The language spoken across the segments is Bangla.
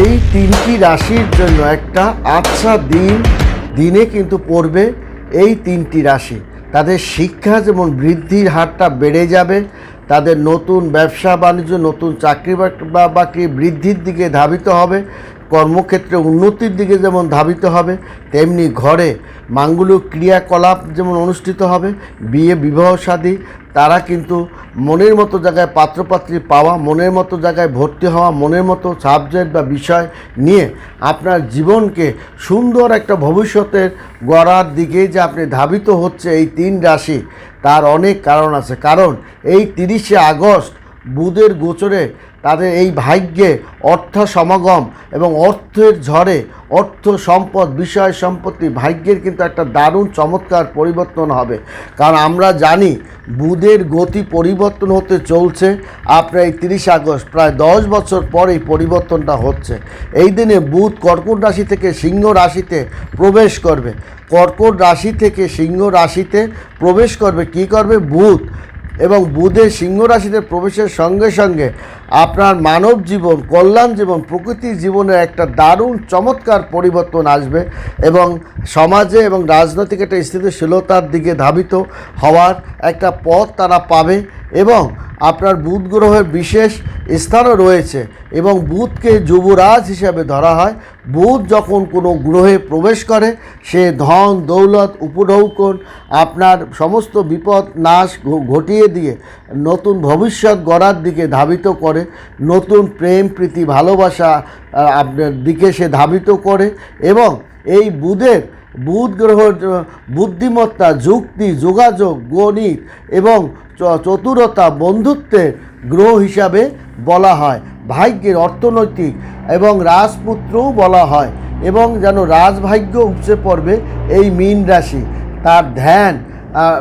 এই তিনটি রাশির জন্য একটা আচ্ছা দিন, দিনে কিন্তু পড়বে এই তিনটি রাশি। তাদের শিক্ষা যেমন বৃদ্ধির হারটা বেড়ে যাবে, তাদের নতুন ব্যবসা বাণিজ্য, নতুন চাকরি বাকরি বৃদ্ধির দিকে ধাবিত হবে, কর্মক্ষেত্রে উন্নতির দিকে যেমন ধাবিত হবে, তেমনি ঘরে মাঙ্গলিক ক্রিয়াকলাপ যেমন অনুষ্ঠিত হবে, বিয়ে, বিবাহ শাদী তারা কিন্তু মনের মতো জায়গায় পাত্রপাত্রী পাওয়া, মনের মতো জায়গায় ভর্তি হওয়া, মনের মতো সাবজেক্ট বা বিষয় নিয়ে আপনার জীবনকে সুন্দর একটা ভবিষ্যতের গড়ার দিকে যে আপনি ধাবিত হচ্ছে এই তিন রাশি, তার অনেক কারণ আছে। কারণ এই তিরিশে আগস্ট বুধের গোচরে তাদের এই ভাগ্যে অর্থ সমাগম এবং অর্থের ঝড়ে অর্থ সম্পদ, বিষয় সম্পত্তি, ভাগ্যের কিন্তু একটা দারুণ চমৎকার পরিবর্তন হবে। কারণ আমরা জানি বুধের গতি পরিবর্তন হতে চলছে আপনার এই তিরিশ আগস্ট, প্রায় দশ বছর পর এই পরিবর্তনটা হচ্ছে। এই দিনে বুধ কর্কট রাশি থেকে সিংহ রাশিতে প্রবেশ করবে। কর্কট রাশি থেকে সিংহ রাশিতে প্রবেশ করবে, কি করবে? বুধ। এবং বুধের সিংহ রাশিতে প্রবেশের সঙ্গে সঙ্গে আপনার মানব জীবন, কল্যাণ জীবন প্রকৃতির জীবনের একটা দারুণ, চমৎকার পরিবর্তন আসবে এবং সমাজে এবং রাজনৈতিক একটা স্থিতিশীলতার দিকে ধাবিত হওয়ার একটা পথ তারা পাবে এবং আপনার বুধ গ্রহের বিশেষ স্থানও রয়েছে এবং বুধকে যুবরাজ হিসাবে ধরা হয়। বুধ যখন কোনো গ্রহে প্রবেশ করে, সে ধন, দৌলত, উপঢৌকন, আপনার সমস্ত বিপদ, নাশ ঘটিয়ে দিয়ে নতুন ভবিষ্যৎ গড়ার দিকে ধাবিত করে। নতুন প্রেম প্রীতি ভালোবাসা আপনার দিকে সে ধাবিত করে এবং এই বুধের বুধ গ্রহের আহ, বুদ্ধিমত্তা যুক্তি যোগাযোগ গণিত এবং চতুরতা বন্ধুত্বের গ্রহ হিসাবে বলা হয় ভাগ্যের অর্থনৈতিক এবং রাজপুত্রও বলা হয় এবং যেন রাজভাগ্য উপচে পড়বে এই মীন রাশি। তার ধ্যান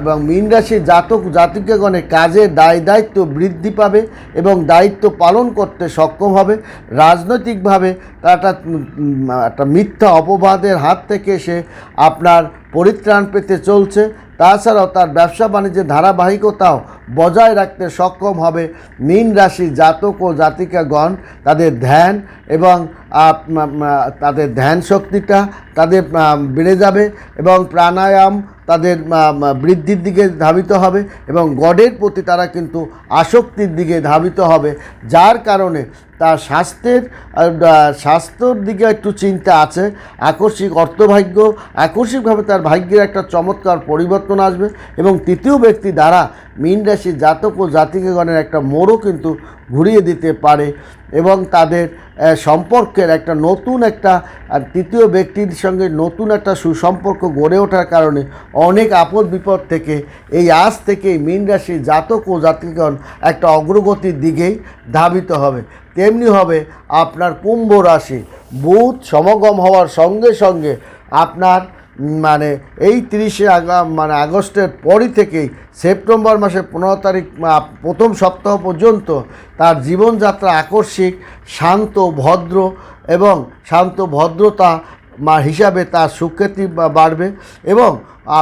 এবং মীন রাশির জাতক জাতিকাগণের কাজে দায় দায়িত্ব বৃদ্ধি পাবে এবং দায়িত্ব পালন করতে সক্ষম হবে। রাজনৈতিকভাবে তার একটা মিথ্যা অপবাদের হাত থেকে সে আপনার পরিত্রাণ পেতে চলছে। তাছাড়াও তার ব্যবসা বাণিজ্যের ধারাবাহিকতাও বজায় রাখতে সক্ষম হবে। মীন রাশি জাতক ও জাতিকাগণ তাদের ধ্যান এবং তাদের ধ্যান শক্তিটা তাদের বেড়ে যাবে এবং প্রাণায়াম তাদের বৃদ্ধির দিকে ধাবিত হবে এবং গডের প্রতি তারা কিন্তু আসক্তির দিকে ধাবিত হবে, যার কারণে তার স্বাস্থ্যের স্বাস্থ্যর দিকে একটু চিন্তা আছে। আকস্মিক অর্থভাগ্য, আকস্মিকভাবে তার ভাগ্যের একটা চমৎকার পরিবর্তন আসবে এবং তৃতীয় ব্যক্তি দ্বারা মীন রাশির জাতক ও জাতিকাগণের একটা মোড়ও কিন্তু ঘুরিয়ে দিতে পারে এবং তাদের সম্পর্কের একটা নতুন একটা তৃতীয় ব্যক্তির সঙ্গে নতুন একটা সুসম্পর্ক গড়ে ওঠার কারণে অনেক আপদ বিপদ থেকে, এই আজ থেকেই মীন রাশির জাতক ও জাতিগণ একটা অগ্রগতির দিকেই ধাবিত হবে। তেমনি হবে আপনার কুম্ভ রাশি। বুধ সমাগম হওয়ার সঙ্গে সঙ্গে আপনার মানে এই তিরিশে মানে আগস্টের পরই থেকেই সেপ্টেম্বর মাসের পনেরো তারিখ প্রথম সপ্তাহ পর্যন্ত তার জীবনযাত্রা আকস্মিক, শান্ত, ভদ্র এবং শান্ত ভদ্রতা, মা, হিসাবে তার সুখ্যাতি বাড়বে এবং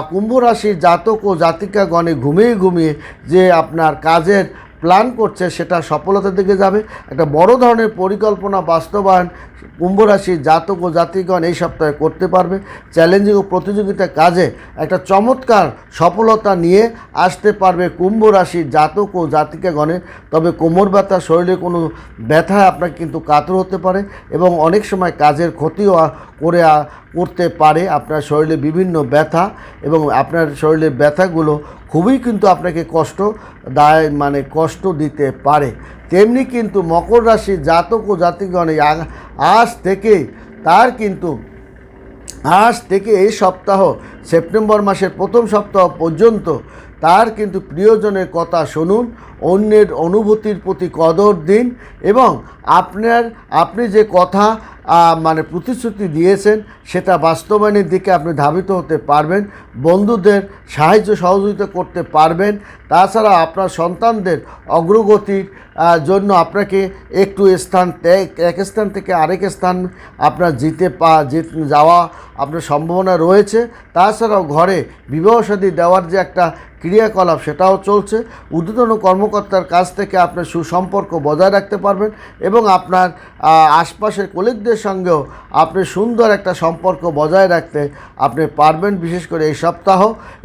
কুম্ভ রাশির জাতক ও জাতিকাগণে ঘুমিয়ে ঘুমিয়ে যে আপনার কাজের প্ল্যান করছে, সেটা সফলতার দিকে যাবে। একটা বড় ধরনের পরিকল্পনা বাস্তবায়ন কুম্ভ রাশির জাতক ও জাতিগণ এই সপ্তাহে করতে পারবে। চ্যালেঞ্জিং ও প্রতিযোগিতা কাজে একটা চমৎকার সফলতা নিয়ে আসতে পারবে কুম্ভ রাশির জাতক ও জাতিকাগণের। তবে কোমর ব্যথা, শরীরে কোনো ব্যথা আপনার কিন্তু কাতর হতে পারে এবং অনেক সময় কাজের ক্ষতিও করে করতে পারে। আপনার শরীরে বিভিন্ন ব্যথা এবং আপনার শরীরের ব্যথাগুলো খুবই কিন্তু আপনাকে কষ্ট দায় মানে কষ্ট দিতে পারে। তেমনি কিন্তু মকর রাশি জাতক ও জাতিগণ আজ থেকে তার কিন্তু, আজ থেকে এই সপ্তাহ, সেপ্টেম্বর মাসের প্রথম সপ্তাহ পর্যন্ত তার কিন্তু প্রিয়জনের কথা শুনুন। অন্যের অনুভূতির প্রতি কদর দিন এবং আপনার, আপনি যে কথা মানে প্রতিশ্রুতি দিয়েছেন, সেটা বাস্তবায়নের দিকে আপনি ধাবিত হতে পারবেন, বন্ধুদের সাহায্য সহযোগিতা করতে পারবেন। তাছাড়া আপনার সন্তানদের অগ্রগতির জন্য আপনাকে একটু স্থান এক স্থান থেকে আরেক স্থান আপনার জিতে পা যাওয়া আপনার সম্ভাবনা রয়েছে। তাছাড়াও ঘরে বিবাহ সাদী দেওয়ার যে একটা ক্রিয়াকলাপ, সেটাও চলছে। ঊর্ধ্বতন কর্মকর্তার কাছ থেকে আপনার সুসম্পর্ক বজায় রাখতে পারবেন এবং আপনার আশপাশের কলিগদের সঙ্গেও আপনি সুন্দর একটা সম্পর্ক বজায় রাখতে আপনি পারবেন, বিশেষ করে এই সপ্তাহ।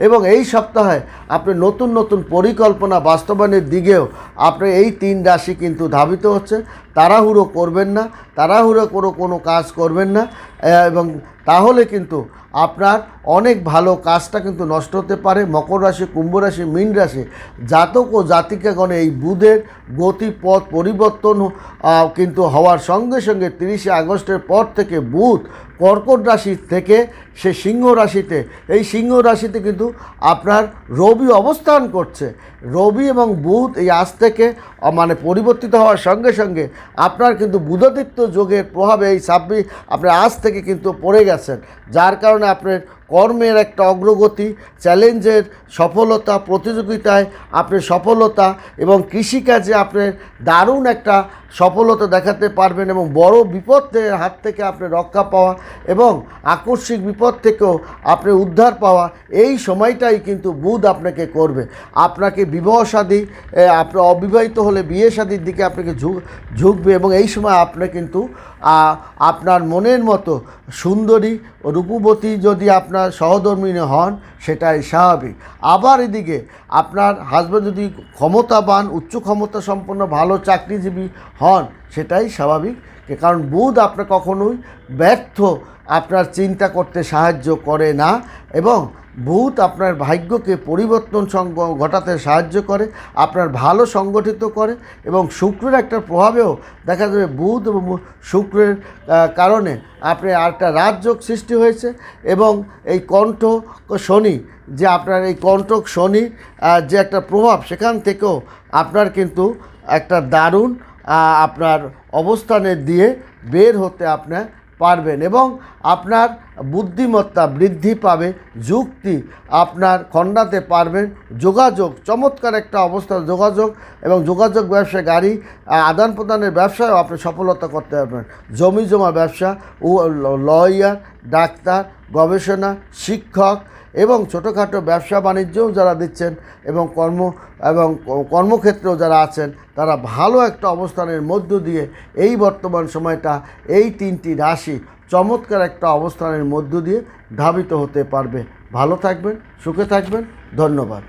এবং এই সপ্তাহে আপনি নতুন নতুন পরিকল্পনা বাস্তবায়নের দিকেও আপনি এই তিন রাশি কিন্তু ধাবিত হচ্ছে। তাড়াহুড়ো করবেন না। তাড়াহুড়ো করে কোনো কাজ করবেন না এবং তাহলে কিন্তু আপনার অনেক ভালো কাজটা কিন্তু নষ্ট হতে পারে, মকর রাশি, কুম্ভ রাশি, মীন রাশি, জাতক ও জাতিকাগণে এই বুধের গতিপথ পরিবর্তন কিন্তু হওয়ার সঙ্গে সঙ্গে তিরিশে আগস্টের পর থেকে বুধ কর্কট রাশি থেকে সে সিংহ রাশিতে, এই সিংহ রাশিতে কিন্তু আপনার রবি অবস্থান করছে। রবি এবং বুধ এই আজ থেকে মানে পরিবর্তিত হওয়ার সঙ্গে সঙ্গে আপনার কিন্তু বুধাদিত্য যোগের প্রভাবে এই সাব্বি আপনার আজ থেকে কিন্তু পড়ে গেছেন। যার কারণে আপনার কর্মের একটা অগ্রগতি, চ্যালেঞ্জের সফলতা, প্রতিযোগিতায় আপনি সফলতা এবং কৃষিকাজে আপনি দারুণ একটা সফলতা দেখাতে পারবেন এবং বড় বিপদের হাত থেকে আপনি রক্ষা পাওয়া এবং আকস্মিক বিপদ থেকেও আপনি উদ্ধার পাওয়া, এই সময়টাই কিন্তু বুধ আপনাকে করবে। আপনাকে বিবাহ সাদী আপনি অবিবাহিত হলে বিয়ে শাদির দিকে আপনাকে ঝুঁক ঝুঁকবে এবং এই সময় আপনি কিন্তু আপনার মনের মতো সুন্দরী, রূপবতী যদি আপনার সহধর্মিনী হন, সেটাই স্বাভাবিক। আবার এদিকে আপনার হাজব্যান্ড যদি ক্ষমতাবান, উচ্চ ক্ষমতা সম্পন্ন ভালো চাকরিজীবী হন, সেটাই স্বাভাবিক। কারণ বুধ আপনার কখনোই ব্যর্থ আপনার চিন্তা করতে সাহায্য করে না এবং বুধ আপনার ভাগ্যকে পরিবর্তন সঙ্গ- ঘটাতে সাহায্য করে, আপনার ভালো সংগঠিত করে এবং শুক্রের একটা প্রভাবেও দেখা যাবে বুধ এবং শুক্রের কারণে আপনি একটা রাজযোগ সৃষ্টি হয়েছে এবং এই কণ্ঠ শনি, যে আপনার এই কণ্ঠক শনি যে একটা প্রভাব সেখান থেকেও আপনার কিন্তু একটা দারুণ আপনার অবস্থানে দিয়ে বের হতে আপনার পারবেন এবং আপনার বুদ্ধিমত্তা বৃদ্ধি পাবে, যুক্তি আপনার খণ্ডাতে পারবেন, যোগাযোগ, চমৎকার একটা অবস্থা, যোগাযোগ এবং যোগাযোগ ব্যবসায় গাড়ি আদান প্রদানের ব্যবসায়ও আপনি সফলতা করতে পারবেন। জমি জমা ব্যবসা ও লয়ার, ডাক্তার, গবেষণা, শিক্ষক এবং ছোটোখাটো ব্যবসা বাণিজ্যও যারা দিচ্ছেন এবং কর্ম, এবং কর্মক্ষেত্রেও যারা আছেন, তারা ভালো একটা অবস্থানের মধ্য দিয়ে এই বর্তমান সময়টা, এই তিনটি রাশি চমৎকার একটা অবস্থানের মধ্য দিয়ে ধাবিত হতে পারবে। ভালো থাকবেন, সুখে থাকবেন, ধন্যবাদ।